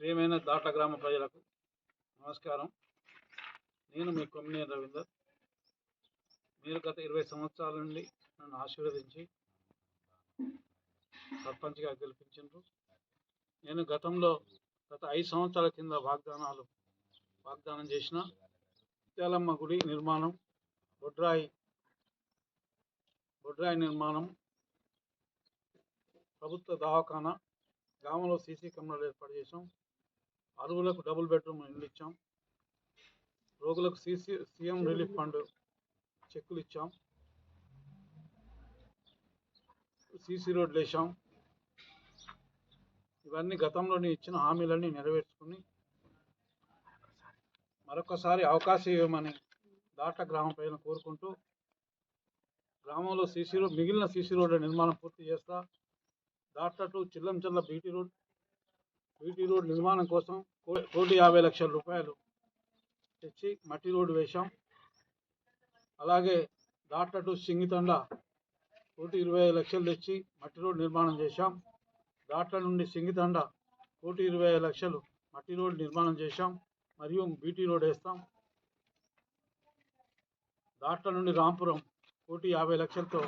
ప్రియమైన దాట్ల గ్రామ ప్రజలకు నమస్కారం. నేను మీ కొమ్మినేని రవీందర్. మీరు గత ఇరవై సంవత్సరాల నుండి నన్ను ఆశీర్వదించి సర్పంచ్గా గెలిపించారు నేను గతంలో గత ఐదు సంవత్సరాల కింద వాగ్దానాలు వాగ్దానం చేసిన ముత్యాలమ్మ గుడి నిర్మాణం బొడ్రాయి బొడ్రాయి నిర్మాణం ప్రభుత్వ దవాఖానా గ్రామంలో సీసీ కెమెరాలు ఏర్పాటు చేసాం అరువులకు డబుల్ బెడ్రూమ్ ఇల్లు ఇచ్చాం. రోగులకు సీసీ సీఎం రిలీఫ్ ఫండ్ చెక్కులు ఇచ్చాం. సీసీ రోడ్లు వేసాం ఇవన్నీ గతంలోని ఇచ్చిన హామీలన్నీ నెరవేర్చుకుని మరొకసారి అవకాశం ఇవ్వమని దాట గ్రామ ప్రజలను కోరుకుంటూ గ్రామంలో సీసీ రోడ్ మిగిలిన సీసీ రోడ్ల నిర్మాణం పూర్తి చేస్తా Datla to Chillamchalla BT road BT road నిర్మాణం కోసం కో- కోటి యాభై లక్షల రూపాయలు తెచ్చి మట్టి రోడ్డు వేశాం. అలాగే డాక్టర్ టు సింగితండ కోటి ఇరవై ఐదు లక్షలు తెచ్చి మట్టి రోడ్డు నిర్మాణం చేశాం. డాక్టర్ నుండి సింగితండ కోటి ఇరవై ఐదు లక్షలు మట్టి రోడ్డు నిర్మాణం చేశాం. మరియు బీటీ రోడ్ వేస్తాం. దాట్ల నుండి రాంపురం కోటి యాభై లక్షలతో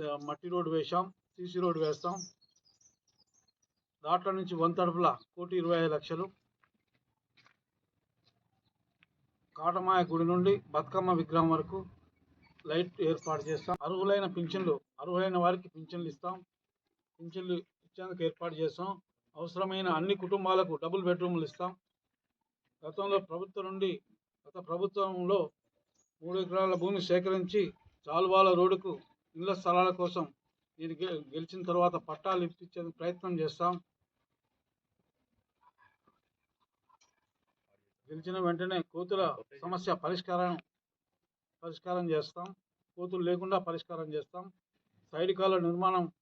మట్టి రోడ్డు వేశాం సీసీ రోడ్డు వేస్తాం. దాంట్లో నుంచి వంతడుపుల కోటి ఇరవై ఐదు లక్షలు. కాటమాయ గుడి నుండి బతుకమ్మ విగ్రహం వరకు లైట్ ఏర్పాటు చేస్తాం. అర్హులైన పింఛన్లు అర్హులైన వారికి పింఛన్లు ఇస్తాం. పింఛన్లు ఇచ్చేందుకు ఏర్పాటు చేస్తాం. అవసరమైన అన్ని కుటుంబాలకు డబుల్ బెడ్రూమ్లు ఇస్తాం. గతంలో ప్రభుత్వం నుండి గత ప్రభుత్వంలో మూడు ఎకరాల భూమి సేకరించి చాలువాల రోడ్డుకు ఇళ్ళ స్థలాల కోసం నేను గె- గెలిచిన తర్వాత పట్టాలు ఇప్పించేందుకు ప్రయత్నం చేస్తాం. గెలిచిన వెంటనే కోతుల సమస్య పరిష్కారం పరిష్కారం చేస్తాం. కోతులు లేకుండా పరిష్కారం చేస్తాం. సైడ్ కాల నిర్మాణం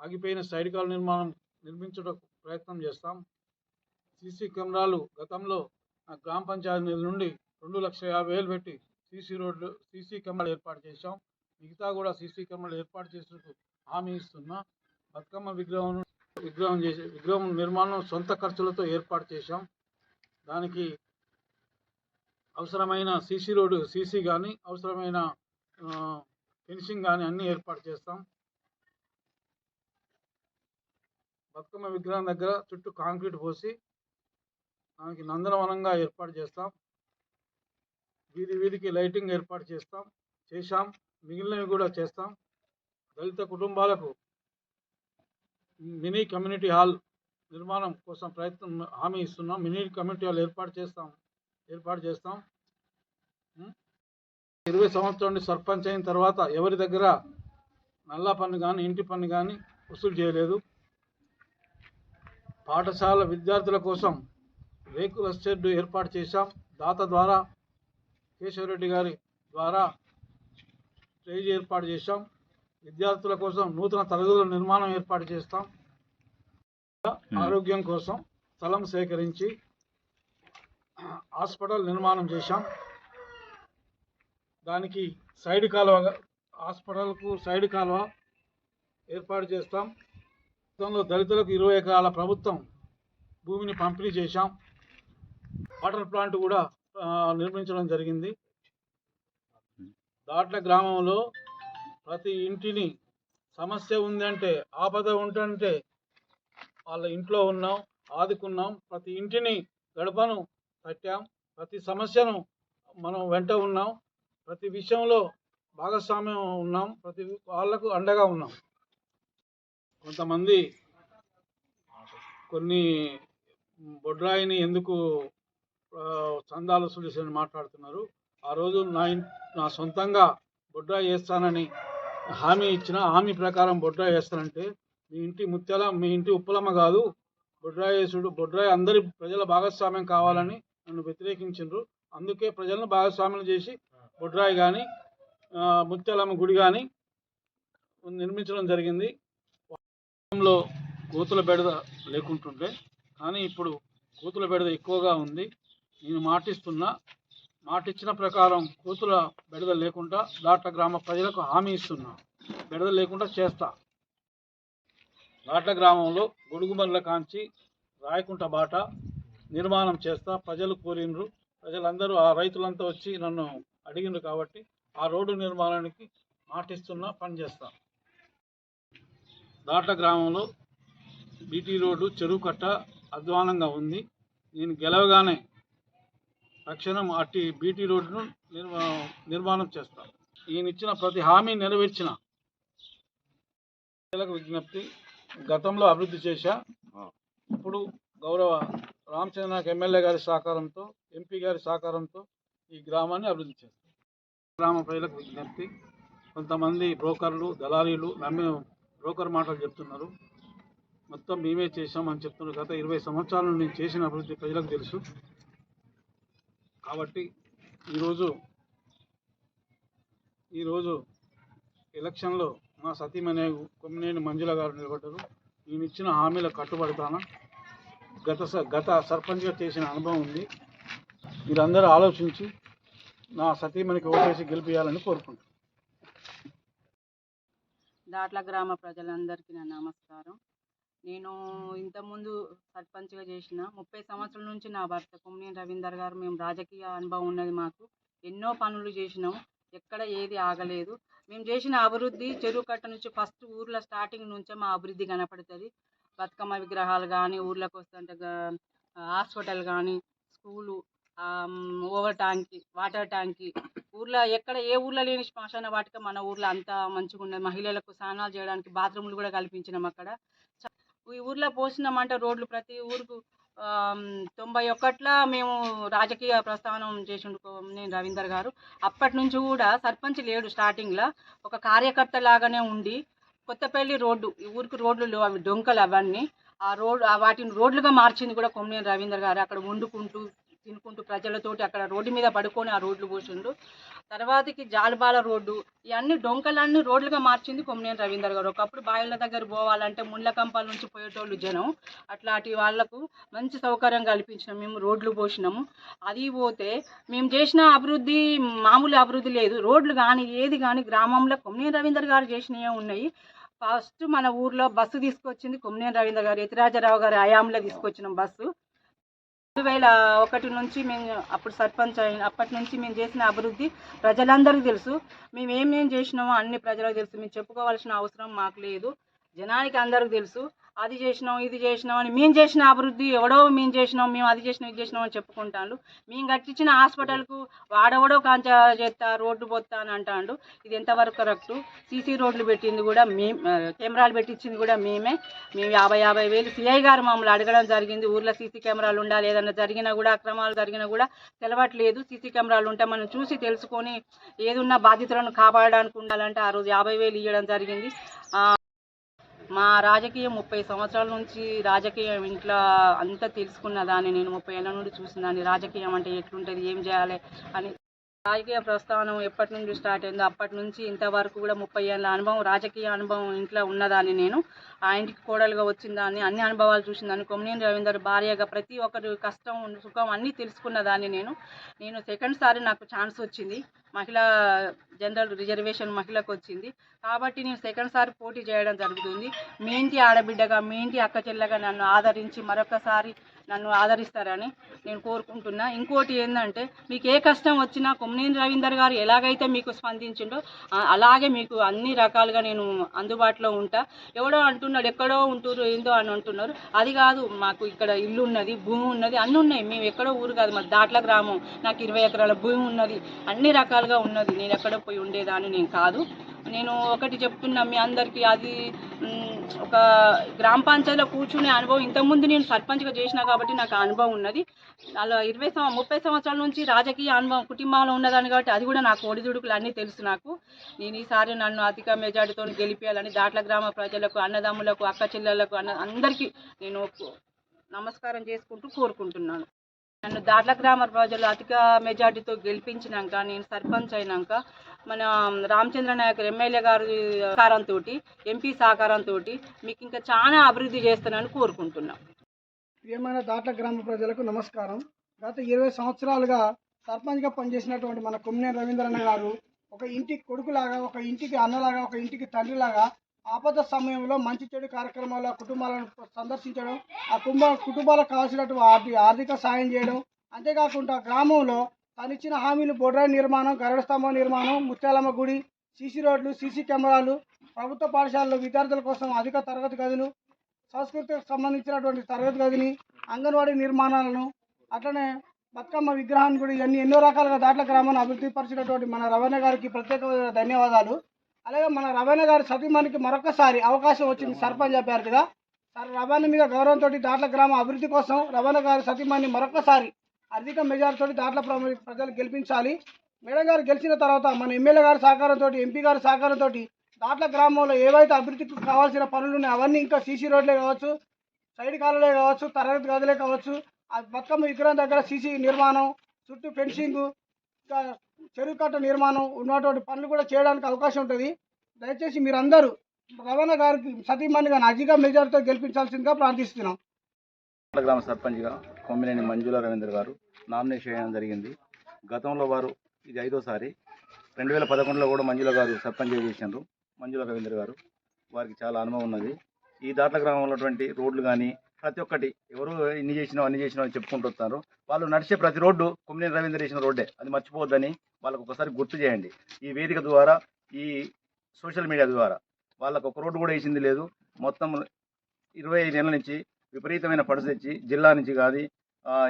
ఆగిపోయిన సైడ్ కాల నిర్మాణం నిర్మించడానికి ప్రయత్నం చేస్తాం. సీసీ కెమెరాలు గతంలో గ్రామ పంచాయతీ నుండి రెండు లక్షల యాభై వేలు పెట్టి సీసీ రోడ్లు సీసీ కెమెరాలు ఏర్పాటు చేశాం. మిగతా కూడా సీసీ కెమెరాలు ఏర్పాటు చేసినట్టు హామీ ఇస్తున్నా. బతుకమ్మ విగ్రహం విగ్రహం చేసి విగ్రహం నిర్మాణం సొంత ఖర్చులతో ఏర్పాటు చేశాం. దానికి అవసరమైన సీసీ రోడ్డు సీసీ కానీ అవసరమైన ఫెన్సింగ్ ఫినిషింగ్ కానీ అన్నీ ఏర్పాటు చేస్తాం. బతుకమ్మ విగ్రహం దగ్గర చుట్టూ కాంక్రీట్ పోసి దానికి నందనవనంగా ఏర్పాటు చేస్తాం. వీధి వీధికి లైటింగ్ ఏర్పాటు చేస్తాం చేశాం. మిగిలినవి కూడా చేస్తాం. దళిత కుటుంబాలకు మినీ కమ్యూనిటీ హాల్ నిర్మాణం కోసం ప్రయత్నం హామీ ఇస్తున్నాం. మినీ కమ్యూనిటీ హాల్ ఏర్పాటు చేస్తాం. ఏర్పాటు చేస్తాం. ఇరవై సంవత్సరం నుండి సర్పంచ్ అయిన తర్వాత ఎవరి దగ్గర నల్లా పన్ను కానీ ఇంటి పన్ను కానీ వసూలు చేయలేదు. పాఠశాల విద్యార్థుల కోసం రేకుల షెడ్ ఏర్పాటు చేశాం. దాత ద్వారా కేశవరెడ్డి గారి ద్వారా స్టేజ్ ఏర్పాటు చేశాం. విద్యార్థుల కోసం నూతన తరగతుల నిర్మాణం ఏర్పాటు చేస్తాం. ఆరోగ్యం కోసం స్థలం సేకరించి హాస్పిటల్ నిర్మాణం చేశాం. దానికి సైడ్ కాలువ హాస్పిటల్కు సైడ్ కాలువ ఏర్పాటు చేస్తాం. గతంలో దళితులకు ఇరవై ఎకరాల ప్రభుత్వం భూమిని పంపిణీ చేశాం. వాటర్ ప్లాంట్ కూడా నిర్మించడం జరిగింది. దాట్ల గ్రామంలో ప్రతి ఇంటిని సమస్య ఉందంటే ఆపద ఉంటుంటే వాళ్ళ ఇంట్లో ఉన్నాం ఆదుకున్నాం ప్రతి ఇంటిని గడపను కట్టాం ప్రతి సమస్యను మనం వెంట ఉన్నాం ప్రతి విషయంలో భాగస్వామ్యం ఉన్నాం ప్రతి వాళ్ళకు అండగా ఉన్నాం. కొంతమంది కొన్ని బొడ్రాయిని ఎందుకు చందాలు సులిసని మాట్లాడుతున్నారు. ఆ రోజు నా నా సొంతంగా బొడ్రాయి వేస్తానని హామీ ఇచ్చిన హామీ ప్రకారం బొడ్రా వేస్తానంటే మీ ఇంటి ముత్యాల మీ ఇంటి ఉప్పలమ్మ కాదు బొడ్రాయి వేసుడు బొడ్రాయి అందరి ప్రజల భాగస్వామ్యం కావాలని నన్ను వ్యతిరేకించారు అందుకే ప్రజలను భాగస్వామ్యం చేసి బొడ్రాయి కానీ ముత్యాలమ్మ గుడి కానీ నిర్మించడం జరిగింది. లో కూతుల బెడద లేకుంటుండే కానీ ఇప్పుడు కూతుల బెడద ఎక్కువగా ఉంది. నేను మాటిస్తున్నా మాటిచ్చిన ప్రకారం కూతుల బెడద లేకుండా దాట్ల గ్రామ ప్రజలకు హామీ ఇస్తున్నా. బెడద లేకుండా చేస్తా. ఘాట్ల గ్రామంలో గొడుగుమల్ల కాంచి రాయకుంట బాట నిర్మాణం చేస్తా. ప్రజలు కోరినరు. ప్రజలందరూ ఆ రైతులంతా వచ్చి నన్ను అడిగిండ్రు కాబట్టి ఆ రోడ్డు నిర్మాణానికి మాటిస్తున్నా పని చేస్తా. దాట్ల గ్రామంలో బీటీ రోడ్డు చెరువు కట్ట అధ్వానంగా ఉంది. నేను గెలవగానే తక్షణం అట్టి బీటీ రోడ్డును నిర్మా నిర్మాణం చేస్తాను ఈయన ఇచ్చిన ప్రతి హామీ నెరవేర్చిన ప్రజలకు విజ్ఞప్తి గతంలో అభివృద్ధి చేశా. ఇప్పుడు గౌరవ రామచంద్రనాథ్ ఎమ్మెల్యే గారి సహకారంతో ఎంపీ గారి సహకారంతో ఈ గ్రామాన్ని అభివృద్ధి చేస్తాం. గ్రామ ప్రజలకు విజ్ఞప్తి కొంతమంది బ్రోకర్లు దళారీలు నమ్మి బ్రోకర్ మాటలు చెప్తున్నారు. మొత్తం మేమే చేశామని చెప్తున్నారు. గత ఇరవై సంవత్సరాల నుండి నేను చేసిన అభివృద్ధి ప్రజలకు తెలుసు. కాబట్టి ఈరోజు ఈరోజు ఎలక్షన్లో మా సతీమణి కొమ్మినేని మంజుల గారు నిలబడ్డారు. నేను ఇచ్చిన హామీలకు కట్టుబడతాను గత గత సర్పంచ్గా చేసిన అనుభవం ఉంది. మీరందరూ ఆలోచించి నా సతీమణికి ఓటేసి గెలిపించాలని కోరుకుంటున్నాను. దాట్ల గ్రామ ప్రజలందరికీ నా నమస్కారం. నేను ఇంతకుముందు సర్పంచ్గా చేసిన ముప్పై సంవత్సరాల నుంచి నా భర్త కొమ్మినేని రవీందర్ గారు మేము రాజకీయ అనుభవం ఉన్నది మాకు. ఎన్నో పనులు చేసినాం. ఎక్కడ ఏది ఆగలేదు. మేము చేసిన అభివృద్ధి చెరువు కట్ట నుంచి ఫస్ట్ ఊర్లో స్టార్టింగ్ నుంచే మా అభివృద్ధి కనపడుతుంది. బతుకమ్మ విగ్రహాలు కానీ ఊర్లోకి వస్తుంటే హాస్పిటల్ కానీ స్కూలు ఓవర్ ట్యాంకి వాటర్ ట్యాంకి. ఊర్లో ఎక్కడ ఏ ఊర్లో లేని శ్మశాన వాటిక మన ఊర్లో అంతా మంచిగా ఉన్నది మహిళలకు స్నానాలు చేయడానికి బాత్రూములు కూడా కల్పించినాం అక్కడ. ఈ ఊర్లో పోసినామంటే రోడ్లు ప్రతి ఊరుకు తొంభై ఒకట్ల మేము రాజకీయ ప్రస్థానం చేసిండు నేను రవీందర్ గారు. అప్పటి నుంచి కూడా సర్పంచ్ లేడు స్టార్టింగ్లో ఒక కార్యకర్త లాగానే ఉండి కొత్తపల్లి రోడ్డు ఈ ఊరికి రోడ్లు అవి డొంకలు అవన్నీ. ఆ రోడ్ ఆ వాటిని రోడ్లుగా మార్చింది కూడా కొమ్మినేని రవీందర్ గారు. అక్కడ వండుకుంటూ తినుకుంటూ ప్రజలతోటి అక్కడ రోడ్డు మీద పడుకొని ఆ రోడ్లు పోసిండు తర్వాతకి జాలబాల రోడ్డు ఇవన్నీ డొంకలన్నీ రోడ్లుగా మార్చింది కొమ్మినేని రవీందర్ గారు. ఒకప్పుడు బాయిల దగ్గర పోవాలంటే ముళ్ళకంపాల కంపాల నుంచి పోయేటోళ్ళు జనం. అట్లాంటి వాళ్ళకు మంచి సౌకర్యం కల్పించినాం మేము రోడ్లు పోసినాము. అది పోతే మేము చేసిన అభివృద్ధి మామూలు అభివృద్ధి లేదు. రోడ్లు కానీ ఏది కానీ గ్రామంలో కొమ్మినేని రవీందర్ గారు చేసినవే ఉన్నాయి. ఫస్ట్ మన ఊర్లో బస్సు తీసుకొచ్చింది కొమ్మినేని రవీంద్ర గారు. యతిరాజరావు గారి హయాంలో తీసుకొచ్చిన బస్సు. రెండు వేల ఒకటి నుంచి మేము అప్పుడు సర్పంచ్ అయిన అప్పటి నుంచి మేము చేసిన అభివృద్ధి ప్రజలందరికీ తెలుసు. మేము ఏమేం చేసినామో అన్ని ప్రజలకు తెలుసు. మేము చెప్పుకోవాల్సిన అవసరం మాకు లేదు. జనానికి అందరికి తెలుసు. అది చేసినాం ఇది చేసినాం అని మేము చేసిన అభివృద్ధి ఎవడో మేము చేసినాం మేము అది చేసినాం ఇది చేసినాం అని చెప్పుకుంటాను మేము కట్టించిన హాస్పిటల్కు వాడెవడో కాంచ చేస్తా రోడ్డు పోతా అని అంటాడు. ఇది ఎంతవరకు కరెక్టు? సీసీ రోడ్లు పెట్టింది కూడా మేము కెమెరాలు పెట్టించింది కూడా మేమే. మేము యాభై యాభై వేలు సిఐ గారు మమ్మల్ని అడగడం జరిగింది. ఊర్లో సీసీ కెమెరాలు ఉండాలి ఏదన్నా జరిగినా కూడా అక్రమాలు జరిగినా కూడా తెలవట్లేదు. సీసీ కెమెరాలు ఉంటే మనం చూసి తెలుసుకొని ఏదున్నా బాధితులను కాపాడడానికి ఉండాలంటే ఆ రోజు యాభై వేలు ఇవ్వడం జరిగింది. మా రాజకీయం ముప్పై సంవత్సరాల నుంచి రాజకీయం ఇంట్లో అంతా తెలుసుకున్న దాన్ని నేను ముప్పై ఏళ్ళ నుండి చూసిన దాన్ని రాజకీయం అంటే ఎట్లుంటుంది ఏం చేయాలి అని. రాజకీయ ప్రస్థానం ఎప్పటి నుండి స్టార్ట్ అయిందో అప్పటి నుంచి ఇంతవరకు కూడా ముప్పై ఏళ్ళ అనుభవం రాజకీయ అనుభవం ఇంట్లో ఉన్నదాన్ని నేను ఆ ఇంటికి కోడలుగా వచ్చిన దాన్ని అన్ని అనుభవాలు చూసిన దాన్ని కొమ్మినేని రవీందర్ భార్యగా ప్రతి ఒక్కరు కష్టం సుఖం అన్నీ తెలుసుకున్న దాన్ని నేను నేను సెకండ్ సారి నాకు ఛాన్స్ వచ్చింది. మహిళా జనరల్ రిజర్వేషన్ మహిళకు వచ్చింది. కాబట్టి నేను సెకండ్ సారి పోటీ చేయడం జరుగుతుంది. మీ ఇంటి ఆడబిడ్డగా మీ ఇంటి అక్క చెల్లెగా నన్ను ఆదరించి మరొకసారి నన్ను ఆదరిస్తారని నేను కోరుకుంటున్నా. ఇంకోటి ఏంటంటే మీకు ఏ కష్టం వచ్చినా కొమ్మినేని రవీందర్ గారు ఎలాగైతే మీకు స్పందించిండో అలాగే మీకు అన్ని రకాలుగా నేను అందుబాటులో ఉంటా. ఎవడో అంటున్నాడు ఎక్కడో ఉంటున్నారు ఏందో అని అంటున్నారు. అది కాదు మాకు ఇక్కడ ఇల్లు ఉన్నది భూమి ఉన్నది అన్నీ ఉన్నాయి. మేము ఎక్కడో ఊరు కాదు మా దాట్ల గ్రామం. నాకు ఇరవై ఎకరాల భూమి ఉన్నది అన్ని రకాలుగా ఉన్నది. నేను ఎక్కడో పోయి ఉండేదాన్ని నేను కాదు. నేను ఒకటి చెప్తున్నా మీ అందరికీ అది ఒక గ్రామ పంచాయతీలో కూర్చునే అనుభవం ఇంతకుముందు నేను సర్పంచ్గా చేసిన కాబట్టి నాకు అనుభవం ఉన్నది. అలా ఇరవై సంవ ముప్పై సంవత్సరాల నుంచి రాజకీయ అనుభవం కుటుంబంలో ఉన్నదాన్ని కాబట్టి అది కూడా నాకు ఒడిదుడుకులు అన్నీ తెలుసు నాకు. నేను ఈసారి నన్ను అధిక మెజార్టీతో గెలిపించాలని దాట్ల గ్రామ ప్రజలకు అన్నదమ్ములకు అక్క చెల్లెలకు అన్న అందరికీ నేను నమస్కారం చేసుకుంటూ కోరుకుంటున్నాను. నన్ను దాట్ల గ్రామ ప్రజలు అధిక మెజార్టీతో గెలిపించినాక నేను సర్పంచ్ అయినాక మన రామచంద్ర నాయక్ ఎమ్మెల్యే గారి సహకారంతో ఎంపీ సహకారంతో మీకు ఇంకా చాలా అభివృద్ధి చేస్తానని కోరుకుంటున్నాను ప్రియమైన దాట్ల గ్రామ ప్రజలకు నమస్కారం. గత ఇరవై సంవత్సరాలుగా సర్పంచ్గా పనిచేసినటువంటి మన కొమ్మినేని రవీంద్రన్న గారు ఒక ఇంటికి కొడుకులాగా ఒక ఇంటికి అన్నలాగా ఒక ఇంటికి తండ్రిలాగా ఆపద సమయంలో మంచి చెడు కార్యక్రమాల కుటుంబాలను సందర్శించడం ఆ కుటుంబ కుటుంబాలకు కావాల్సినటువంటి ఆర్థిక సాయం చేయడం. అంతేకాకుండా గ్రామంలో తనిచ్చిన హామీలు బొడ్రాయి నిర్మాణం గరడ స్తంభం నిర్మాణం ముత్యాలమ్మ గుడి సీసీ రోడ్లు సీసీ కెమెరాలు ప్రభుత్వ పాఠశాలలో విద్యార్థుల కోసం అధిక తరగతి గదులు సంస్కృతికి సంబంధించినటువంటి తరగతి గదిని అంగన్వాడీ నిర్మాణాలను అట్లనే బతుకమ్మ విగ్రహాన్ని కూడా ఇవన్నీ ఎన్నో రకాలుగా దాట్ల గ్రామాన్ని అభివృద్ధి పరిచినటువంటి మన రవణ గారికి ప్రత్యేకమైన ధన్యవాదాలు. అలాగే మన రవణ గారి సతీమణికి మరొకసారి అవకాశం వచ్చింది సర్పంచ్ చెప్పారు కదా. సార్ రవాణా మీద గౌరవంతో దాట్ల గ్రామ అభివృద్ధి కోసం రవణ గారి సతీమణి మరొకసారి అధిక మెజార్టీతో దాట్ల ప్ర- ప్రజలు గెలిపించాలి. మేడం గారు గెలిచిన తర్వాత మన ఎమ్మెల్యే గారి సహకారంతో ఎంపీ గారి సహకారంతో దాట్ల గ్రామంలో ఏవైతే అభివృద్ధికి కావాల్సిన పనులు ఉన్నాయో అవన్నీ ఇంకా సీసీ రోడ్లే కావచ్చు సైడ్ కాలువలే కావచ్చు తరగతి గదులే కావచ్చు ఆ బతుకమ్మ విగ్రహం దగ్గర సీసీ నిర్మాణం చుట్టూ ఫెన్సింగ్ చెరువు కట్ట నిర్మాణం ఉన్నటువంటి పనులు కూడా చేయడానికి అవకాశం ఉంటుంది. దయచేసి మీరందరూ రవాణా గారికి సతీమణి గారిని అధిక మెజార్టీతో గెలిపించాల్సిందిగా ప్రార్థిస్తున్నాం. గ్రామ సర్పంచ్గా కొమ్మినేని మంజుల రవీంద్ర గారు నామినేషన్ చేయడం జరిగింది. గతంలో వారు ఇది ఐదోసారి. రెండు వేల పదకొండులో కూడా మంజుల గారు సర్పంచ్ చేశారు మంజుల రవీంద్ర గారు వారికి చాలా అనుభవం ఉన్నది. ఈ దాట్ల గ్రామంలో ఉన్నటువంటి రోడ్లు కానీ ప్రతి ఒక్కటి. ఎవరు ఇన్ని చేసినావు అన్ని చేసినావు అని చెప్పుకుంటూ వస్తారు. వాళ్ళు నడిచే ప్రతి రోడ్డు కొమ్మినేని రవీంద్ర చేసిన రోడ్డే. అది మర్చిపోవద్దని వాళ్ళకు ఒకసారి గుర్తు చేయండి. ఈ వేదిక ద్వారా ఈ సోషల్ మీడియా ద్వారా వాళ్ళకు ఒక రోడ్డు కూడా వేసింది లేదు. మొత్తం ఇరవై ఐదు నెలల నుంచి విపరీతమైన ఫండ్స్ తెచ్చి జిల్లా నుంచి కానీ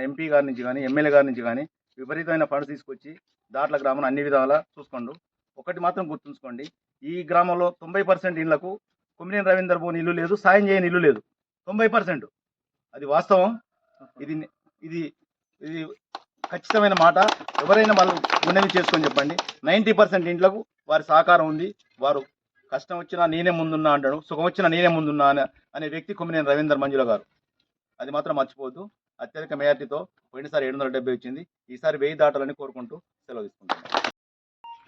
ఎంపీ గారి నుంచి కానీ ఎమ్మెల్యే గారి నుంచి కానీ విపరీతమైన ఫండ్స్ తీసుకొచ్చి దాట్ల గ్రామం అన్ని విధాలా చూసుకోండు. ఒకటి మాత్రం గుర్తుంచుకోండి. ఈ గ్రామంలో తొంభై పర్సెంట్ ఇళ్ళకు కుమ్మినేని రవీంద్ర భవన్ ఇల్లు లేదు సాయం చేయని ఇల్లు లేదు. తొంభై పర్సెంట్. అది వాస్తవం. ఇది ఇది ఇది ఖచ్చితమైన మాట. ఎవరైనా వాళ్ళు గుణవి చేసుకొని చెప్పండి. నైంటీ పర్సెంట్ ఇంట్లకు వారి సహకారం ఉంది. వారు కష్టం వచ్చినా నేనే ముందున్నా అంటాడు. సుఖం వచ్చినా నేనే ముందున్నా అనే అనే వ్యక్తి కొమ్మినేని రవీందర్ మంజుల గారు. అది మాత్రం మర్చిపోవద్దు. అత్యధిక మెజార్టీతో పోయినసారి ఏడు వందల డెబ్బై వచ్చింది. ఈసారి వెయ్యి దాటాలని కోరుకుంటూ సెలవు తీసుకుంటున్నాను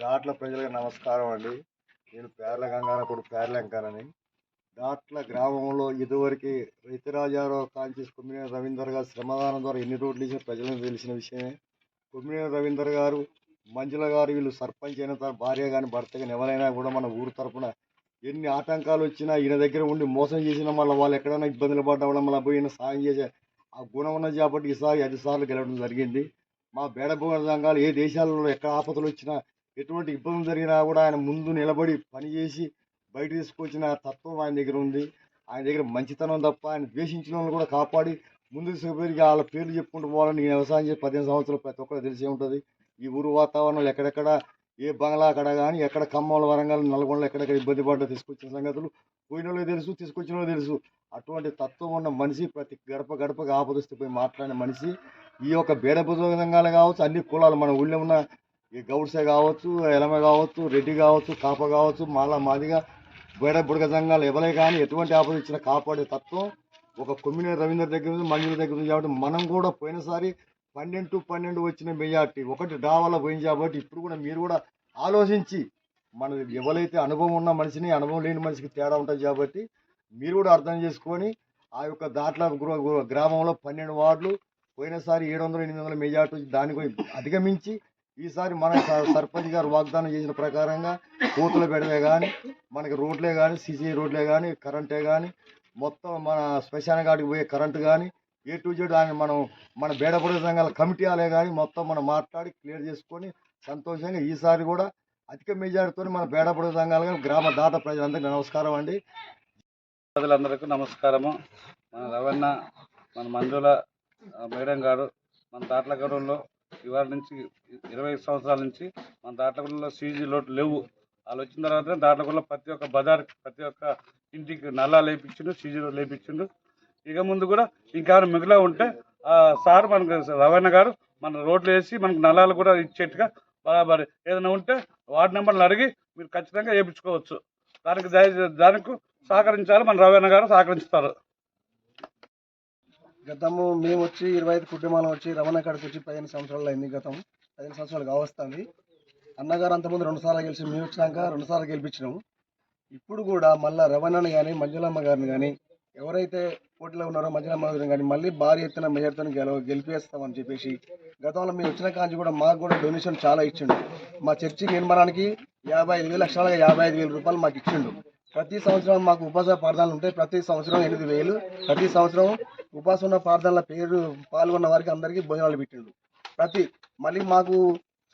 దాట్ల ప్రజలకు నమస్కారం అండి. నేను పేర్ల గంగానకుడు పేర్లంకానని దాట్ల గ్రామంలో ఇదివరకు రైతురాజారావు కాంచి కొమ్మినేని రవీందర్ గారు శ్రమదానం ద్వారా ఎన్ని రోడ్లు ఇచ్చిన ప్రజలకు తెలిసిన విషయమే. కొమ్మినేని రవీందర్ గారు మంజుల గారు వీళ్ళు సర్పంచ్ అయిన తర్వాత భార్య కానీ భర్త కానీ ఎవరైనా కూడా మన ఊరు తరపున ఎన్ని ఆటంకాలు వచ్చినా ఈయన దగ్గర ఉండి మోసం చేసినా మళ్ళీ వాళ్ళు ఎక్కడైనా ఇబ్బందులు పడ్డా వల్ల మళ్ళీ పోయిన సాయం చేసే ఆ గుణం ఉన్నది కాబట్టి ఈసారి ఐదు సార్లు గెలవడం జరిగింది. మా బేడభూమ సంఘాలు ఏ దేశాలలో ఎక్కడ ఆపదలు వచ్చినా ఎటువంటి ఇబ్బందులు జరిగినా కూడా ఆయన ముందు నిలబడి పనిచేసి బయట తీసుకొచ్చిన తత్వం ఆయన దగ్గర ఉంది. ఆయన దగ్గర మంచితనం తప్ప ఆయన ద్వేషించిన వాళ్ళని కూడా కాపాడి ముందు తీసుకుపోయి వాళ్ళ పేర్లు చెప్పుకుంటూ పోవాలని నేను వ్యవసాయం చేసి పదిహేను సంవత్సరాలు ప్రతి ఒక్కరు తెలిసే ఉంటుంది. ఈ ఊరు వాతావరణంలో ఎక్కడెక్కడ ఏ బంగ్లా అక్కడ కానీ ఎక్కడ ఖమ్మంలో వరంగల్ నల్గొండలో ఎక్కడెక్కడ ఇబ్బంది పడ్డ తీసుకొచ్చిన సంగతులు పోయిన వాళ్ళకి తెలుసు తీసుకొచ్చిన తెలుసు. అటువంటి తత్వం ఉన్న మనిషి ప్రతి గడప గడపకి ఆపదొస్తే పోయి మాట్లాడిన మనిషి ఈ యొక్క బేడబుజ సంఘాలు కావచ్చు అన్ని కులాలు మన ఊళ్ళో ఉన్న ఈ గౌడ్సే కావచ్చు ఎలమ కావచ్చు రెడ్డి కావచ్చు కాప కావచ్చు మాల మాదిగా బేడ బుడగ సంఘాలు ఎవరే కానీ ఎటువంటి ఆపద ఇచ్చినా కాపాడే తత్వం ఒక కొమ్మినేని రవీందర్ దగ్గర నుంచి మంజుల దగ్గర నుంచి కాబట్టి మనం కూడా పోయినసారి పన్నెండు పన్నెండు వచ్చిన మెజార్టీ. ఒకటి డావాలో పోయింది కాబట్టి ఇప్పుడు కూడా మీరు కూడా ఆలోచించి మన ఎవరైతే అనుభవం ఉన్న మనిషిని అనుభవం లేని మనిషికి తేడా ఉంటుంది కాబట్టి మీరు కూడా అర్థం చేసుకొని ఆ యొక్క దాట్ల గృహ- గ్రామంలో పన్నెండు వార్డులు పోయినసారి ఏడు వందల ఎనిమిది వందల మెజార్టీ వచ్చి దానికి అధిగమించి ఈసారి మన సర్పంచ్ గారు వాగ్దానం చేసిన ప్రకారంగా కోతుల బెడలే కానీ మనకి రోడ్లే కానీ సీసీ రోడ్లే కానీ కరెంటే కానీ మొత్తం మన శ్మశాన గాడికి పోయే కరెంటు కానీ ఏ టు జెడ్ ఆయన మనం మన బేడపడే సంఘాల కమిటీ ఆలే కానీ మొత్తం మనం మాట్లాడి క్లియర్ చేసుకొని సంతోషంగా ఈసారి కూడా అధిక మెజారిటీతో మన బేడపడే సంఘాలు కానీ గ్రామ దాత ప్రజలందరికీ నమస్కారం అండి. ప్రజలందరికీ నమస్కారము. మన రవణ మన మంజుల మేడం గారు మన దాట్లగూడెంలో ఇవాళ నుంచి ఇరవై సంవత్సరాల నుంచి మన దాట్లగూడెంలో సీజీ లోటు లేవు. వాళ్ళు వచ్చిన తర్వాత దాట్లగూడెంలో ప్రతి ఒక్క బజార్ ప్రతి ఒక్క ఇంటికి నల్లా లేపించిండు సీజీ రోడ్ లేపించిండు ఇక ముందు కూడా ఇంకా మిగిలిన ఉంటే సార్ మనకు రవణ గారు మన రోడ్లు వేసి మనకు నల్లాలు కూడా ఇచ్చేట్టుగా బరాబరి. ఏదైనా ఉంటే వార్డు నెంబర్లు అడిగి మీరు ఖచ్చితంగా వేయించుకోవచ్చు. దానికి దానికి సహకరించాలి మన రవణ గారు సహకరిస్తారు గతము మేము వచ్చి ఇరవై ఐదు కుటుంబాలు వచ్చి రమణ కాడికి వచ్చి పదిహేను సంవత్సరాలు అయింది గతం పదిహేను సంవత్సరాలు కావస్తుంది. అన్నగారు అంతకుముందు రెండుసార్లు గెలిచి మేము వచ్చినాక రెండుసార్లు గెలిపించినాము. ఇప్పుడు కూడా మళ్ళీ రమణని కానీ మంజులమ్మ గారిని కానీ ఎవరైతే పోటీలో ఉన్నారో మంజులమ్మ గారిని కానీ మళ్ళీ భారీ ఎత్తున మెజార్టీతో గెలవ గెలిపేస్తామని చెప్పేసి గతంలో మేము వచ్చిన కాంచి కూడా మాకు కూడా డొనేషన్ చాలా ఇచ్చిండు. మా చర్చి నిర్మాణానికి యాభై ఐదు వేల లక్షలుగా యాభై ఐదు వేల రూపాయలు మాకు ఇచ్చిండు. ప్రతి సంవత్సరం మాకు ఉపాస ప్రార్థనలు ఉంటాయి. ప్రతి సంవత్సరం ఎనిమిది వేలు ప్రతి సంవత్సరం ఉపాస ఉన్న ప్రార్థనల పేరు పాల్గొన్న వారికి అందరికీ భోజనాలు పెట్టిండు. ప్రతి మళ్ళీ మాకు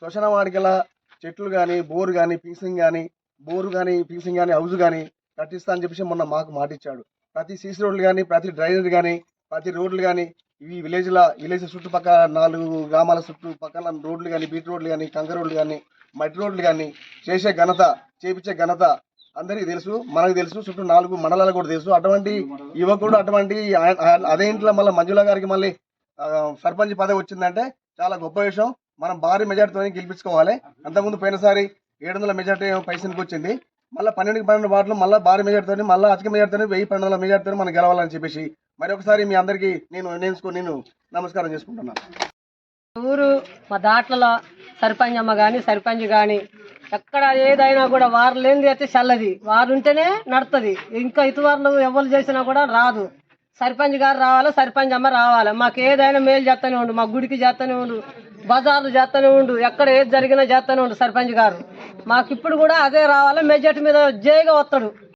శ్వశన వాడికల చెట్లు కానీ బోరు కానీ ఫిక్సింగ్ కానీ బోరు కానీ ఫిక్సింగ్ కానీ హౌస్ కానీ కట్టిస్తా అని చెప్పేసి మొన్న మాకు మాట ఇచ్చాడు. ప్రతి సీసీ రోడ్లు కానీ ప్రతి డ్రైనేజ్ కానీ ప్రతి రోడ్లు కానీ ఈ విలేజ్ల విలేజ్ చుట్టుపక్కల నాలుగు గ్రామాల చుట్టూ పక్కన రోడ్లు కానీ బీట్ రోడ్లు కానీ కంకర రోడ్లు కానీ మట్టి రోడ్లు కానీ చేసే ఘనత చేపించే ఘనత అందరికీ తెలుసు మనకు తెలుసు చుట్టూ నాలుగు మండలాలు కూడా తెలుసు. అటువంటి యువకుడు అటువంటి అదే ఇంట్లో మళ్ళీ మంజుల గారికి మళ్ళీ సర్పంచ్ పదవి వచ్చిందంటే చాలా గొప్ప విషయం. మనం భారీ మెజార్టీతో గెలిపించుకోవాలి. అంతకుముందు పోయినసారి ఏడు వందల మెజార్టీ పైసలకు వచ్చింది. మళ్ళీ పన్నెండుకి పన్నెండు వాటిలో మళ్ళీ భారీ మెజార్టీతో మళ్ళీ అధిక మెజార్టీతో వెయ్యి పన్నెండు వందల మెజార్టీతో మనం గెలవాలని చెప్పేసి మరి ఒకసారి మీ అందరికీ నేను నేను నేను నమస్కారం చేసుకుంటున్నాను. ఊరు మా దాట్లలో సర్పంచ్ అమ్మ కానీ సర్పంచ్ కానీ ఎక్కడ ఏదైనా కూడా వారు లేనిది అయితే చల్లది. వారు ఉంటేనే నడుతుంది. ఇంకా ఇటువారులు ఎవరు చేసినా కూడా రాదు. సర్పంచ్ గారు రావాలి సర్పంచ్ అమ్మ రావాలి? మాకు ఏదైనా మేలు చేస్తూనే ఉండు. మా గుడికి చేస్తూనే ఉండు. బజార్లు చేస్తూనే ఉండు. ఎక్కడ ఏది జరిగినా చేస్తూనే ఉండు సర్పంచ్ గారు. మాకు ఇప్పుడు కూడా అదే రావాలి. మెజార్టీ మీద జైగా వస్తాడు.